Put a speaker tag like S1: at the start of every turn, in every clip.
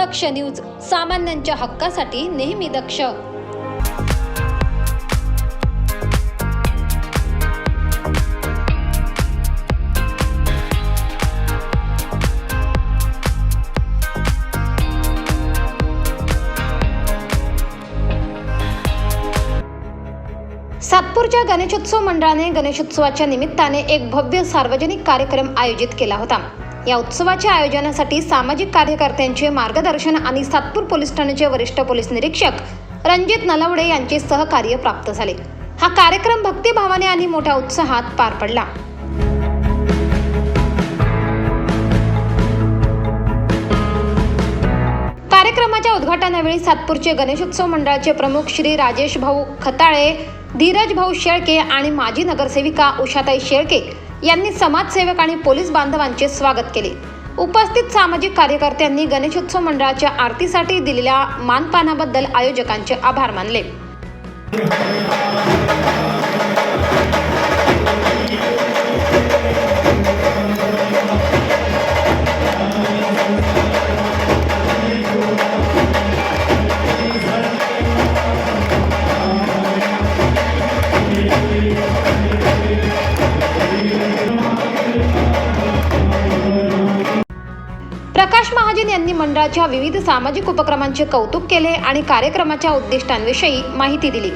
S1: दक्ष news सामान्यांच्या हक्कासाठी नेहमी दक्ष. सातपूरच्या गणेशोत्सव मंडळाने गणेशोत्सवाच्या निमित्ताने एक भव्य सार्वजनिक कार्यक्रम आयोजित केला होता. या उत्सवाच्या आयोजनासाठी सामाजिक कार्यकर्त्यांचे मार्गदर्शन आणि सातपूर पोलीस ठाण्याचे वरिष्ठ पोलीस निरीक्षक रणजित नलवडे यांचे सहकार्य प्राप्त झाले. हा कार्यक्रम भक्तिभावाने आणि मोठ्या उत्साहात पार पडला. कार्यक्रमाच्या उद्घाटनावेळी सातपूरचे गणेशोत्सव मंडळाचे प्रमुख श्री राजेश भाऊ खताळे धीरज भाऊ शेळके आणि माजी नगरसेविका उषाताई शेळके यांनी समाजसेवक आणि पोलीस बांधवांचे स्वागत केले. उपस्थित सामाजिक कार्यकर्त्यांनी गणेशोत्सव मंडळाच्या आरतीसाठी दिलेल्या मानपानाबद्दल आयोजकांचे आभार मानले. प्रकाश महाजन यांनी मंडळाच्या विविध सामाजिक उपक्रमांचे कौतुक केले आणि कार्यक्रमाच्या उद्दिष्टांविषयी माहिती दिली.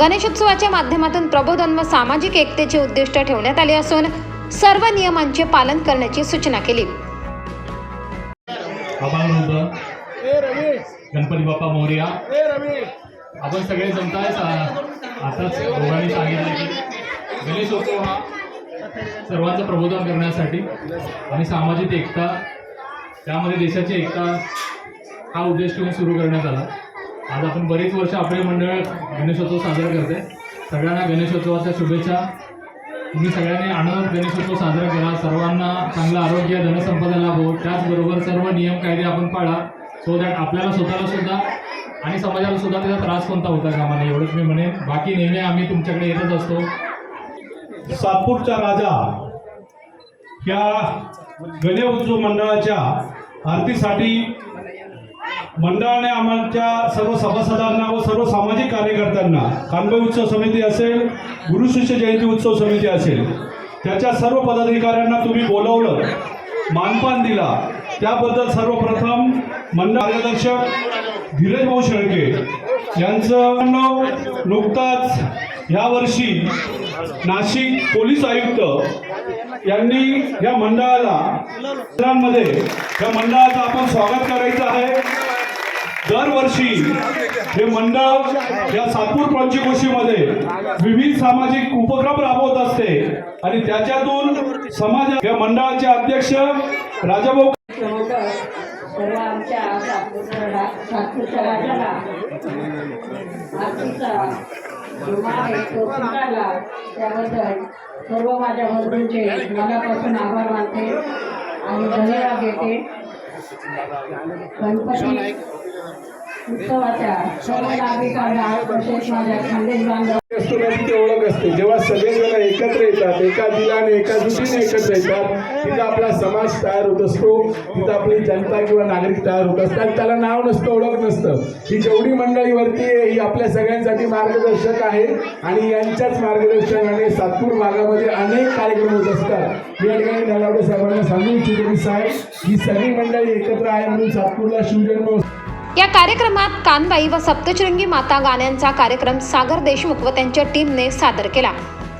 S1: गणेशोत्सवाच्या माध्यमातून प्रबोधन व सामाजिक एकतेचे उद्दिष्ट ठेवण्यात आले असून सर्व नियमांचे पालन करण्याची सूचना केली.
S2: आभार
S3: ए रवी.
S2: गणपती बाप्पा मोर्या.
S3: ए रवी.
S2: आपण सगळे जमताय आताच दोघांनी सांगितलं की गणेशोत्सव हा सर्वांचं प्रबोधन करण्यासाठी आणि सामाजिक एकता त्यामध्ये देशाची एकता हा उद्देश ठेवून सुरू करण्यात आला. आज आपण बरीच वर्ष आपले मंडळ गणेशोत्सव साजरा करते. सगळ्यांना गणेशोत्सवाच्या शुभेच्छा. तुम्ही सगळ्यांनी आनंद गणेशोत्सव साजरा करा. सर्वांना चांगलं आरोग्य धनसंपदा लाभो. त्याचबरोबर सर्व नियम कायदे आपण पाळा. सो दॅट आपल्याला स्वतःला सुद्धा आणि समाजाला सुद्धा त्याचा त्रास कोणता होता कामा नाही एवढंच मी म्हणेन. बाकी नेहमी आम्ही तुमच्याकडे येतच असतो.
S3: सातपूरचा राजा या गणे उत्सव मंडळाच्या आरतीसाठी मंडळाने आमच्या सर्व सभासदांना व सर्व सामाजिक कार्यकर्त्यांना कानबाई उत्सव समिती असेल गुरुशिष्य जयंती उत्सव समिती असेल त्याच्या सर्व पदाधिकाऱ्यांना तुम्ही बोलवलं मानपान दिला. त्याबद्दल सर्वप्रथम मंडळ मार्गदर्शक धीरज भाऊ शेळके यांचं नाव नुकताच यावर्षी नाशिक पोलीस आयुक्त यांनी या मंडळाला मंडळांमध्ये या मंडळाचं आपण स्वागत करायचं आहे. दरवर्षी हे मंडळ या सातपूर पंचकोशीमध्ये विविध सामाजिक उपक्रम राबवत असते आणि त्याच्यातून समाज या मंडळाचे अध्यक्ष राजाभाऊ
S4: सर्व आमच्या सातपूर रा- त्याबद्दल सर्व माझ्या बंधूंचे मनापासून आभार मानते. आणि धन्यवाद देते गणपती उत्सवाच्या सर्व नागरिकांना तसेच माझ्या खानदेश बांधव
S3: असतो ना तिथे ओळख असते. जेव्हा सगळेजण एकत्र येतात एका दिलाने एका जुटीने एकत्र येतात तिथं आपला समाज तयार होत असतो तिथं आपली जनता किंवा नागरिक तयार होत असतात. त्याला नाव नसतं ओळख नसतं. ही जेवढी मंडळी वरती आहे ही आपल्या सगळ्यांसाठी मार्गदर्शक आहे. आणि यांच्याच मार्गदर्शनाने सातपूर भागामध्ये अनेक कार्यक्रम होत असतात. या ठिकाणी नलावडे साहेबांना सांगू इच्छितो की साहेब ही सगळी मंडळी एकत्र आहे म्हणून सातपूरला शिवजन्म
S1: या कार्यक्रमात कानबाई व सप्तचरंगी माता गाण्यांचा कार्यक्रम सागर देशमुख व त्यांच्या टीमने सादर केला.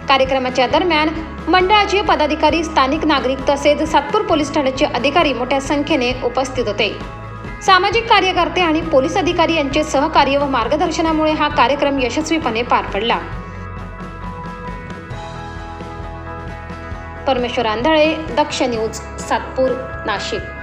S1: कार्यक्रमाच्या दरम्यान मंडळाचे पदाधिकारी स्थानिक नागरिक तसेच सातपूर पोलीस ठाण्याचे अधिकारी मोठ्या संख्येने उपस्थित होते. सामाजिक कार्यकर्ते आणि पोलीस अधिकारी यांचे सहकार्य व मार्गदर्शनामुळे हा कार्यक्रम यशस्वीपणे पार पडला. परमेश्वर आंधळे दक्ष न्यूज सातपूर नाशिक.